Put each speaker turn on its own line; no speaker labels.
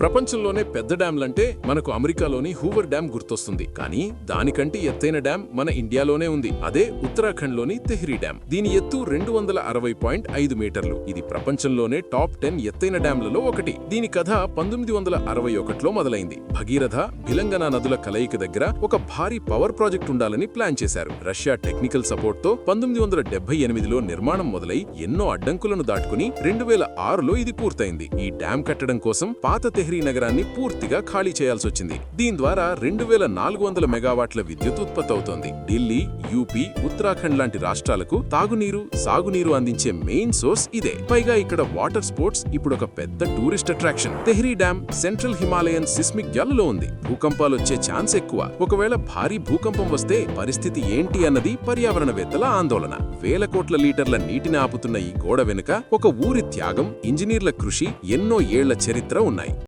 ప్రపంచంలోనే పెద్ద డ్యాంలంటే మనకు అమెరికాలోని హూవర్ డ్యాం గుర్తొస్తుంది. కానీ దానికంటే ఎత్తైన డ్యాం మన ఇండియాలోనే ఉంది. అదే ఉత్తరాఖండ్లోని తెహ్రీ డ్యాం దీని ఎత్తు రెండు వందల అరవై పాయింట్ ఐదు మీటర్లు. ఇది ప్రపంచంలోనే టాప్ టెన్ ఎత్తైన డ్యాంలలో ఒకటి. దీని కథ పంతొమ్మిది వందల అరవై ఒకటిలో మొదలైంది. భగీరథ భిలంగన నదుల కలయిక దగ్గర ఒక భారీ పవర్ ప్రాజెక్ట్ ఉండాలని ప్లాన్ చేశారు. రష్యా టెక్నికల్ సపోర్ట్తో పంతొమ్మిది వందల డెబ్బై ఎనిమిదిలో నిర్మాణం మొదలై ఎన్నో అడ్డంకులను దాటుకుని రెండు వేల ఆరులో ఇది పూర్తయింది. ఈ డ్యాం కట్టడం కోసం పాత తెహ్రీ నగరాన్ని పూర్తిగా ఖాళీ చేయాల్సి వచ్చింది దీని ద్వారా రెండు వేల నాలుగు వందల మెగావాట్ల విద్యుత్ ఉత్పత్తి అవుతోంది ఢిల్లీ యూపీ ఉత్తరాఖండ్ లాంటి రాష్ట్రాలకు తాగునీరు సాగునీరు అందించే మెయిన్ సోర్స్ ఇదే. పైగా ఇక్కడ వాటర్ స్పోర్ట్స్ ఇప్పుడు ఒక పెద్ద tourist attraction. Tehri dam central Himalayan seismic గ్యాలలో ఉంది. భూకంపాలు వచ్చే ఛాన్స్ ఎక్కువ. ఒకవేళ భారీ భూకంపం వస్తే పరిస్థితి ఏంటి అన్నది పర్యావరణవేత్తల ఆందోళన. వేల కోట్ల లీటర్ల నీటిని ఆపుతున్న ఈ గోడ వెనుక ఒక ఊరి త్యాగం ఇంజనీర్ల కృషి ఎన్నో ఏళ్ళ చరిత్ర ఉన్నాయి.